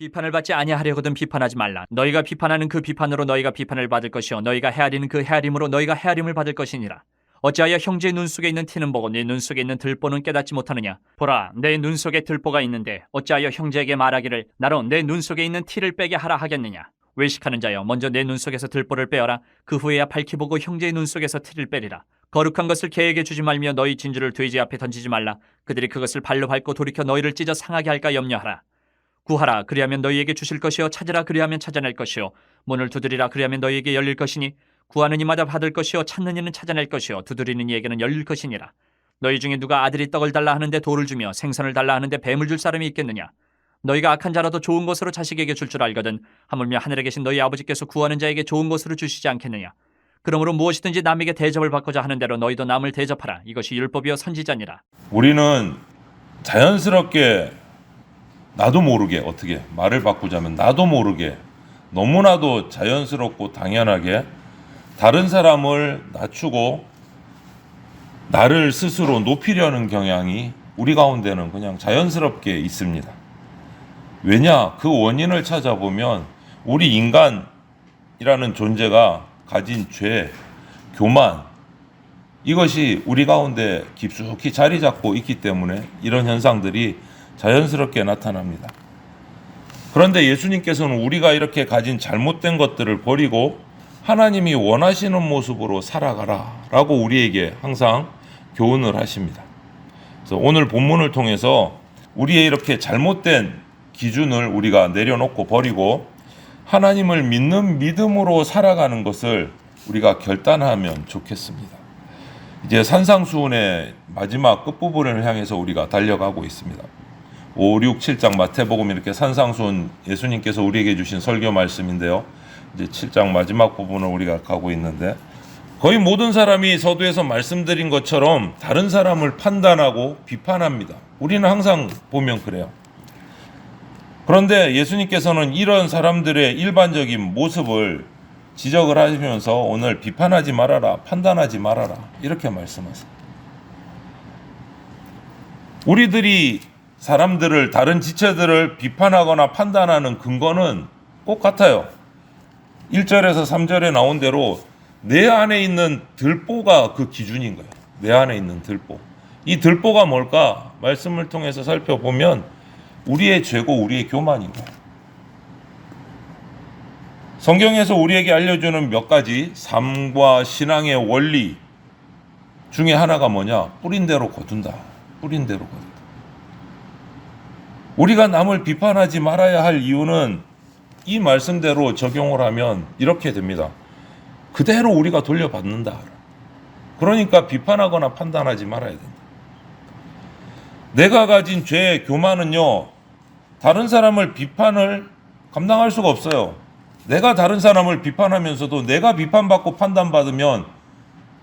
비판을 받지 아니하려거든 비판하지 말라. 너희가 비판하는 그 비판으로 너희가 비판을 받을 것이요 너희가 헤아리는 그 헤아림으로 너희가 헤아림을 받을 것이니라. 어찌하여 형제의 눈 속에 있는 티는 보고 네눈 속에 있는 들보는 깨닫지 못하느냐? 보라, 내 눈 속에 들보가 있는데 어찌하여 형제에게 말하기를 나로 내 눈 속에 있는 티를 빼게 하라 하겠느냐? 외식하는 자여 먼저 내 눈 속에서 들보를 빼어라. 그 후에야 밝히 보고 형제의 눈 속에서 티를 빼리라. 거룩한 것을 개에게 주지 말며 너희 진주를 돼지 앞에 던지지 말라. 그들이 그것을 발로 밟고 돌이켜 너희를 찢어 상하게 할까 염려하라. 구하라. 그리하면 너희에게 주실 것이요. 찾으라. 그리하면 찾아낼 것이요. 문을 두드리라. 그리하면 너희에게 열릴 것이니 구하는 이마다 받을 것이요. 찾는 이는 찾아낼 것이요. 두드리는 이에게는 열릴 것이니라. 너희 중에 누가 아들이 떡을 달라 하는데 돌을 주며 생선을 달라 하는데 뱀을 줄 사람이 있겠느냐? 너희가 악한 자라도 좋은 것으로 자식에게 줄줄 알거든 하물며 하늘에 계신 너희 아버지께서 구하는 자에게 좋은 것으로 주시지 않겠느냐? 그러므로 무엇이든지 남에게 대접을 받고자 하는 대로 너희도 남을 대접하라. 이것이 율법이요 선지자니라. 우리는 자연스럽게 나도 모르게 어떻게 말을 바꾸자면 나도 모르게 너무나도 자연스럽고 당연하게 다른 사람을 낮추고 나를 스스로 높이려는 경향이 우리 가운데는 그냥 자연스럽게 있습니다. 왜냐? 그 원인을 찾아보면 우리 인간이라는 존재가 가진 죄, 교만, 이것이 우리 가운데 깊숙이 자리 잡고 있기 때문에 이런 현상들이 자연스럽게 나타납니다. 그런데 예수님께서는 우리가 이렇게 가진 잘못된 것들을 버리고 하나님이 원하시는 모습으로 살아가라 라고 우리에게 항상 교훈을 하십니다. 그래서 오늘 본문을 통해서 우리의 이렇게 잘못된 기준을 우리가 내려놓고 버리고 하나님을 믿는 믿음으로 살아가는 것을 우리가 결단하면 좋겠습니다. 이제 산상수훈의 마지막 끝부분을 향해서 우리가 달려가고 있습니다. 5, 6, 7장 마태복음 이렇게 산상수훈 예수님께서 우리에게 주신 설교 말씀인데요. 이제 7장 마지막 부분을 우리가 가고 있는데 거의 모든 사람이 서두에서 말씀드린 것처럼 다른 사람을 판단하고 비판합니다. 우리는 항상 보면 그래요. 그런데 예수님께서는 이런 사람들의 일반적인 모습을 지적을 하시면서 오늘 비판하지 말아라, 판단하지 말아라 이렇게 말씀하세요. 우리들이 사람들을 다른 지체들을 비판하거나 판단하는 근거는 꼭 같아요. 1절에서 3절에 나온 대로 내 안에 있는 들보가 그 기준인 거예요. 내 안에 있는 들보. 이 들보가 뭘까? 말씀을 통해서 살펴보면 우리의 죄고 우리의 거예요. 성경에서 우리에게 알려주는 몇 가지 삶과 신앙의 원리 중에 하나가 뭐냐? 뿌린 대로 거둔다. 뿌린 대로 거둔다. 우리가 남을 비판하지 말아야 할 이유는 이 말씀대로 적용을 하면 이렇게 됩니다. 그대로 우리가 돌려받는다. 그러니까 비판하거나 판단하지 말아야 된다. 내가 가진 죄의 교만은요, 다른 사람을 비판을 감당할 수가 없어요. 내가 다른 사람을 비판하면서도 내가 비판받고 판단받으면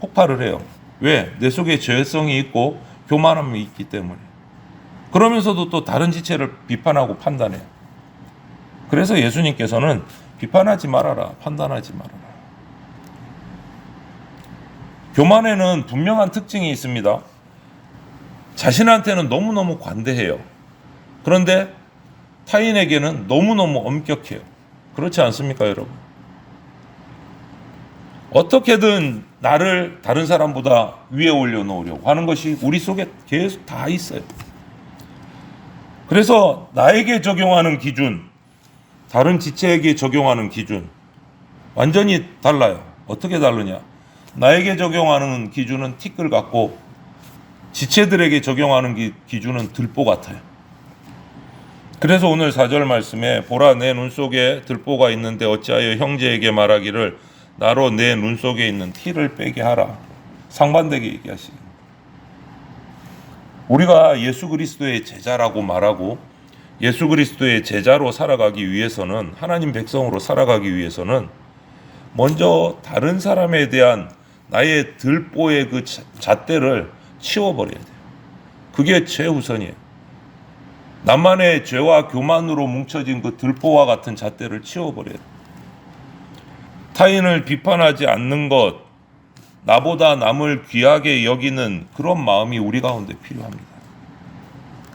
폭발을 해요. 왜? 내 속에 죄성이 있고 교만함이 있기 때문에. 그러면서도 또 다른 지체를 비판하고 판단해요. 그래서 예수님께서는 비판하지 말아라, 판단하지 말아라. 교만에는 분명한 특징이 있습니다. 자신한테는 너무너무 관대해요. 그런데 타인에게는 너무너무 엄격해요. 그렇지 않습니까, 여러분? 어떻게든 나를 다른 사람보다 위에 올려놓으려고 하는 것이 우리 속에 계속 다 있어요. 그래서 나에게 적용하는 기준, 다른 지체에게 적용하는 기준, 완전히 달라요. 어떻게 다르냐? 나에게 적용하는 기준은 티끌 같고, 지체들에게 적용하는 기, 기준은 들보 같아요. 그래서 오늘 4절 말씀에 보라 내 눈 속에 들보가 있는데 어찌하여 형제에게 말하기를 나로 내 눈 속에 있는 티를 빼게 하라. 상반되게 얘기하시. 우리가 예수 그리스도의 제자라고 말하고 예수 그리스도의 제자로 살아가기 위해서는 하나님 백성으로 살아가기 위해서는 먼저 다른 사람에 대한 나의 들보의 그 잣대를 치워버려야 돼요. 그게 최우선이에요. 나만의 죄와 교만으로 뭉쳐진 그 들보와 같은 잣대를 치워버려야 돼. 타인을 비판하지 않는 것, 나보다 남을 귀하게 여기는 그런 마음이 우리 가운데 필요합니다.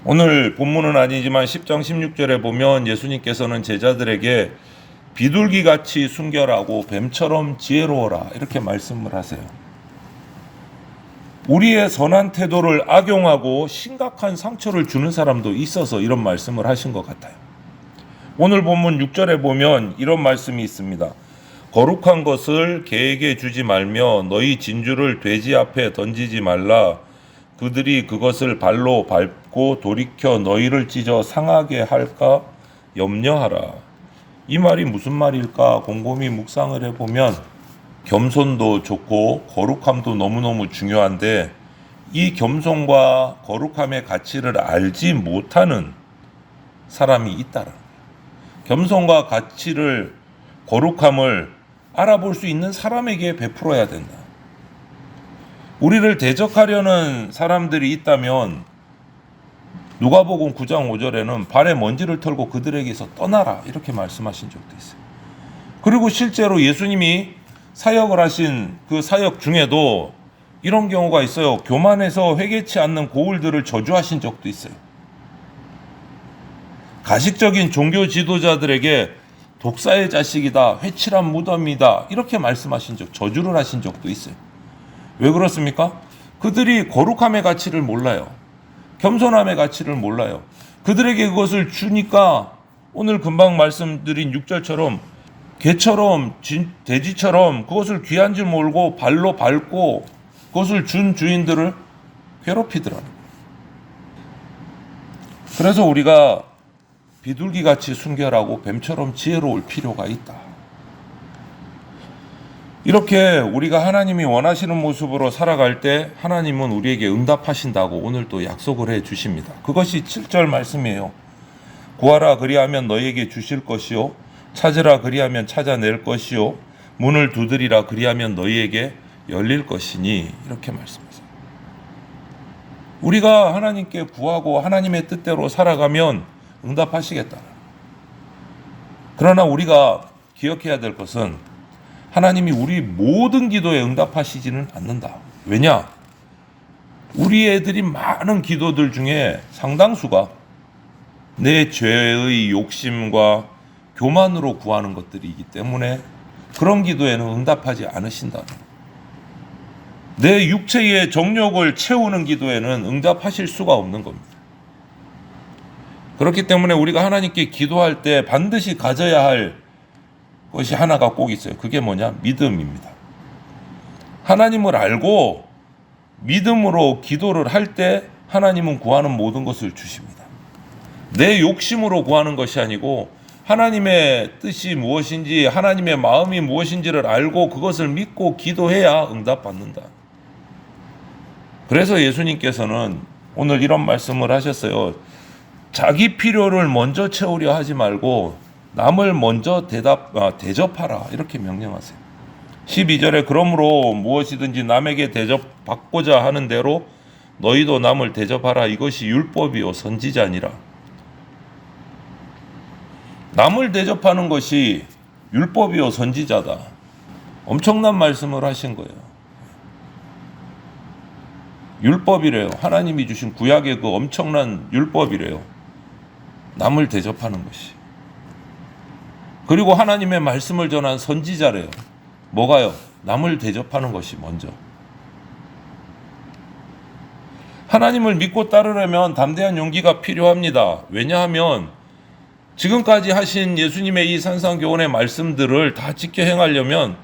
오늘 본문은 아니지만 10장 16절에 보면 예수님께서는 제자들에게 비둘기 같이 순결하고 뱀처럼 지혜로워라 이렇게 말씀을 하세요. 우리의 선한 태도를 악용하고 심각한 상처를 주는 사람도 있어서 이런 말씀을 하신 것 같아요. 오늘 본문 6절에 보면 이런 말씀이 있습니다. 거룩한 것을 개에게 주지 말며 너희 진주를 돼지 앞에 던지지 말라. 그들이 그것을 발로 밟고 돌이켜 너희를 찢어 상하게 할까 염려하라. 이 말이 무슨 말일까 곰곰이 묵상을 해보면 겸손도 좋고 거룩함도 너무너무 중요한데 이 겸손과 거룩함의 가치를 알지 못하는 사람이 있다라. 겸손과 가치를 거룩함을 알아볼 수 있는 사람에게 베풀어야 된다. 우리를 대적하려는 사람들이 있다면 누가복음 9장 5절에는 발에 먼지를 털고 그들에게서 떠나라 이렇게 말씀하신 적도 있어요. 그리고 실제로 예수님이 사역을 하신 그 사역 중에도 이런 경우가 있어요. 교만해서 회개치 않는 고울들을 저주하신 적도 있어요. 가식적인 종교 지도자들에게 독사의 자식이다, 회칠한 무덤이다 이렇게 말씀하신 적, 저주를 하신 적도 있어요. 왜 그렇습니까? 그들이 거룩함의 가치를 몰라요. 겸손함의 가치를 몰라요. 그들에게 그것을 주니까 오늘 금방 말씀드린 6절처럼 개처럼 진, 돼지처럼 그것을 귀한 줄 모르고 발로 밟고 그것을 준 주인들을 괴롭히더라는 거예요. 그래서 우리가 비둘기 같이 순결하고 뱀처럼 지혜로울 필요가 있다. 이렇게 우리가 하나님이 원하시는 모습으로 살아갈 때 하나님은 우리에게 응답하신다고 오늘 또 약속을 해 주십니다. 그것이 7절 말씀이에요. 구하라 그리하면 너희에게 주실 것이요 찾으라 그리하면 찾아낼 것이요 문을 두드리라 그리하면 너희에게 열릴 것이니 이렇게 말씀하세요. 우리가 하나님께 구하고 하나님의 뜻대로 살아가면 응답하시겠다. 그러나 우리가 기억해야 될 것은 하나님이 우리 모든 기도에 응답하시지는 않는다. 왜냐? 우리 애들이 많은 기도들 중에 상당수가 내 죄의 욕심과 교만으로 구하는 것들이기 때문에 그런 기도에는 응답하지 않으신다. 내 육체의 정욕을 채우는 기도에는 응답하실 수가 없는 겁니다. 그렇기 때문에 우리가 하나님께 기도할 때 반드시 가져야 할 것이 하나가 꼭 있어요. 그게 뭐냐? 믿음입니다. 하나님을 알고 믿음으로 기도를 할 때 하나님은 구하는 모든 것을 주십니다. 내 욕심으로 구하는 것이 아니고 하나님의 뜻이 무엇인지 하나님의 마음이 무엇인지를 알고 그것을 믿고 기도해야 응답받는다. 그래서 예수님께서는 오늘 이런 말씀을 하셨어요. 자기 필요를 먼저 채우려 하지 말고 남을 먼저 대답 아, 대접하라 이렇게 명령하세요. 12절에 그러므로 무엇이든지 남에게 대접받고자 하는 대로 너희도 남을 대접하라 이것이 율법이요 선지자니라. 남을 대접하는 것이 율법이요 선지자다. 엄청난 말씀을 하신 거예요. 율법이래요. 하나님이 주신 구약의 그 엄청난 율법이래요. 남을 대접하는 것이. 그리고 하나님의 말씀을 전한 선지자래요. 뭐가요? 남을 대접하는 것이 먼저. 하나님을 믿고 따르려면 담대한 용기가 필요합니다. 왜냐하면 지금까지 하신 예수님의 이 산상교훈의 말씀들을 다 지켜 행하려면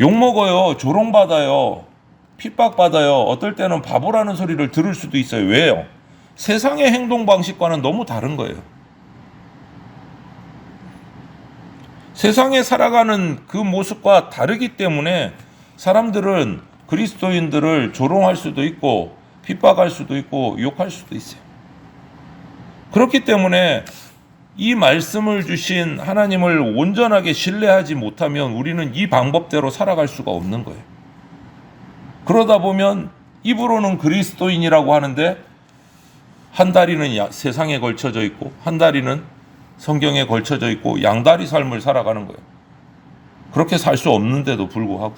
욕먹어요. 조롱받아요. 핍박받아요. 어떨 때는 바보라는 소리를 들을 수도 있어요. 왜요? 세상의 행동 방식과는 너무 다른 거예요. 세상에 살아가는 그 모습과 다르기 때문에 사람들은 그리스도인들을 조롱할 수도 있고 핍박할 수도 있고 욕할 수도 있어요. 그렇기 때문에 이 말씀을 주신 하나님을 온전하게 신뢰하지 못하면 우리는 이 방법대로 살아갈 수가 없는 거예요. 그러다 보면 입으로는 그리스도인이라고 하는데 한 다리는 야- 세상에 걸쳐져 있고 한 다리는 성경에 걸쳐져 있고 양다리 삶을 살아가는 거예요. 그렇게 살 수 없는데도 불구하고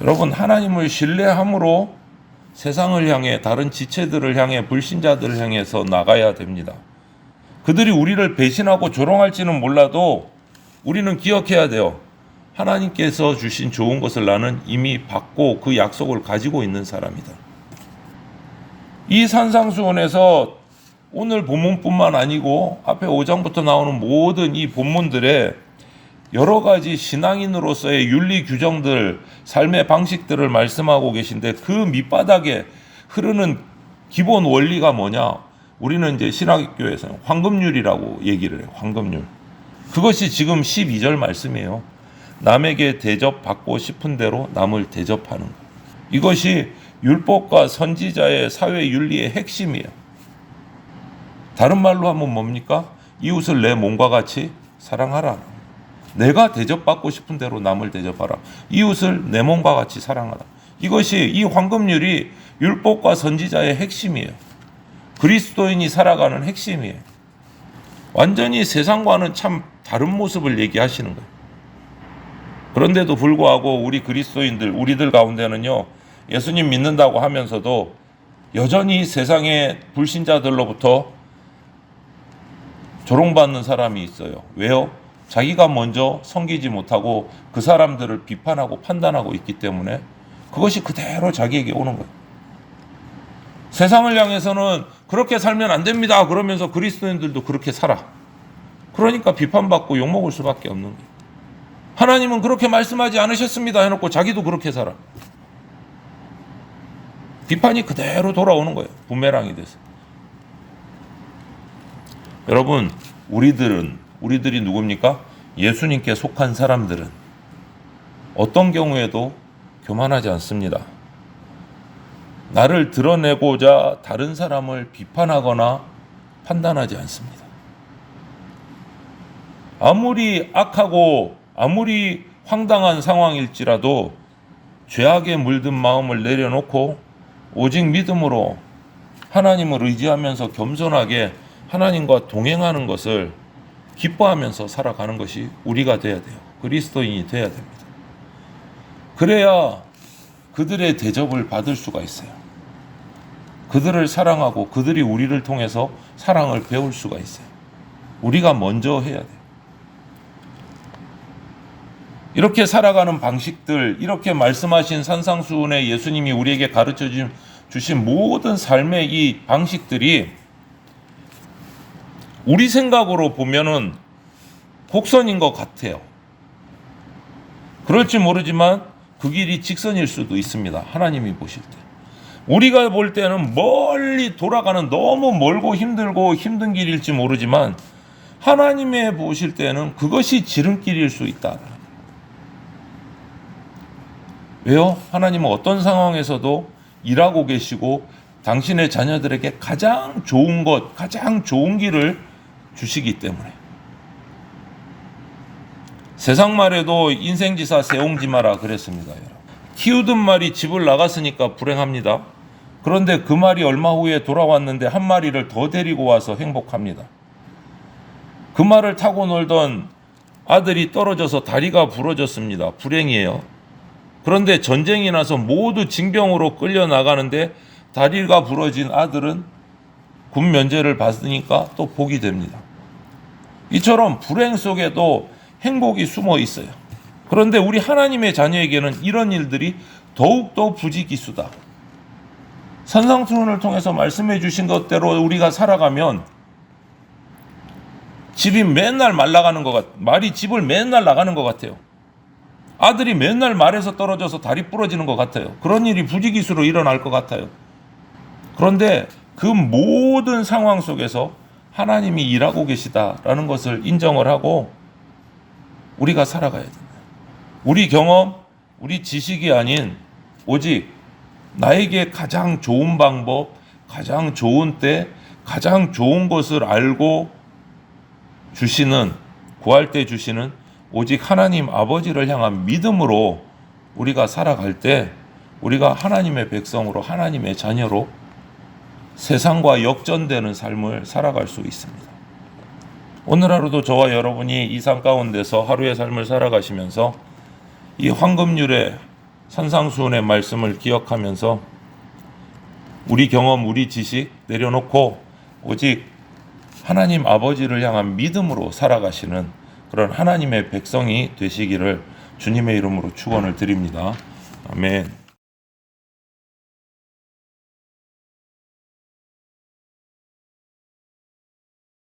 여러분 하나님을 신뢰함으로 세상을 향해 다른 지체들을 향해 불신자들을 향해서 나가야 됩니다. 그들이 우리를 배신하고 조롱할지는 몰라도 우리는 기억해야 돼요. 하나님께서 주신 좋은 것을 나는 이미 받고 그 약속을 가지고 있는 사람이다. 이 산상수원에서 오늘 본문뿐만 아니고 앞에 5장부터 나오는 모든 이 본문들에 여러 가지 신앙인으로서의 윤리 규정들, 삶의 방식들을 말씀하고 계신데 그 밑바닥에 흐르는 기본 원리가 뭐냐? 우리는 이제 신학교에서는 황금률이라고 얘기를 해요. 황금률. 그것이 지금 12절 말씀이에요. 남에게 대접받고 싶은 대로 남을 대접하는 것. 이것이 율법과 선지자의 사회 윤리의 핵심이에요. 다른 말로 하면 뭡니까? 이웃을 내 몸과 같이 사랑하라. 내가 대접받고 싶은 대로 남을 대접하라. 이웃을 내 몸과 같이 사랑하라. 이것이 이 황금률이 율법과 선지자의 핵심이에요. 그리스도인이 살아가는 핵심이에요. 완전히 세상과는 참 다른 모습을 얘기하시는 거예요. 그런데도 불구하고 우리 그리스도인들, 우리들 가운데는요, 예수님 믿는다고 하면서도 여전히 세상의 불신자들로부터 조롱받는 사람이 있어요. 왜요? 자기가 먼저 섬기지 못하고 그 사람들을 비판하고 판단하고 있기 때문에 그것이 그대로 자기에게 오는 거예요. 세상을 향해서는 그렇게 살면 안 됩니다. 그러면서 그리스도인들도 그렇게 살아. 그러니까 비판받고 욕먹을 수밖에 없는 거예요. 하나님은 그렇게 말씀하지 않으셨습니다. 해놓고 자기도 그렇게 살아. 비판이 그대로 돌아오는 거예요. 부메랑이 돼서. 여러분, 우리들은, 우리들이 누굽니까? 예수님께 속한 사람들은 어떤 경우에도 교만하지 않습니다. 나를 드러내고자 다른 사람을 비판하거나 판단하지 않습니다. 아무리 악하고 아무리 황당한 상황일지라도 죄악에 물든 마음을 내려놓고 오직 믿음으로 하나님을 의지하면서 겸손하게 하나님과 동행하는 것을 기뻐하면서 살아가는 것이 우리가 돼야 돼요. 그리스도인이 돼야 됩니다. 그래야 그들의 대접을 받을 수가 있어요. 그들을 사랑하고 그들이 우리를 통해서 사랑을 배울 수가 있어요. 우리가 먼저 해야 돼요. 이렇게 살아가는 방식들, 이렇게 말씀하신 산상수훈의 예수님이 우리에게 가르쳐 주신 모든 삶의 이 방식들이 우리 생각으로 보면은 곡선인 것 같아요. 그럴지 모르지만 그 길이 직선일 수도 있습니다. 하나님이 보실 때. 우리가 볼 때는 멀리 돌아가는 너무 멀고 힘들고 힘든 길일지 모르지만 하나님의 보실 때는 그것이 지름길일 수 있다. 왜요? 하나님은 어떤 상황에서도 일하고 계시고 당신의 자녀들에게 가장 좋은 것, 가장 좋은 길을 주시기 때문에. 세상 말에도 인생지사 세옹지마라 그랬습니다. 키우던 말이 집을 나갔으니까 불행합니다. 그런데 그 말이 얼마 후에 돌아왔는데 한 마리를 더 데리고 와서 행복합니다. 그 말을 타고 놀던 아들이 떨어져서 다리가 부러졌습니다. 불행이에요. 그런데 전쟁이 나서 모두 징병으로 끌려 나가는데 다리가 부러진 아들은 군 면제를 받으니까 또 복이 됩니다. 이처럼 불행 속에도 행복이 숨어 있어요. 그런데 우리 하나님의 자녀에게는 이런 일들이 더욱더 부지기수다. 산상수훈을 통해서 말씀해 주신 것대로 우리가 살아가면 집이 맨날 말라가는 것 같, 말이 집을 맨날 나가는 것 같아요. 아들이 맨날 말에서 떨어져서 다리 부러지는 것 같아요. 그런 일이 부지기수로 일어날 것 같아요. 그런데 그 모든 상황 속에서 하나님이 일하고 계시다라는 것을 인정을 하고 우리가 살아가야 된다. 우리 경험, 우리 지식이 아닌 오직 나에게 가장 좋은 방법, 가장 좋은 때, 가장 좋은 것을 알고 주시는 구할 때 주시는 오직 하나님 아버지를 향한 믿음으로 우리가 살아갈 때 우리가 하나님의 백성으로 하나님의 자녀로 세상과 역전되는 삶을 살아갈 수 있습니다. 오늘 하루도 저와 여러분이 이 삶 가운데서 하루의 삶을 살아가시면서 이 황금률의 산상수훈의 말씀을 기억하면서 우리 경험, 우리 지식 내려놓고 오직 하나님 아버지를 향한 믿음으로 살아가시는 그런 하나님의 백성이 되시기를 주님의 이름으로 축원을 드립니다. 아멘.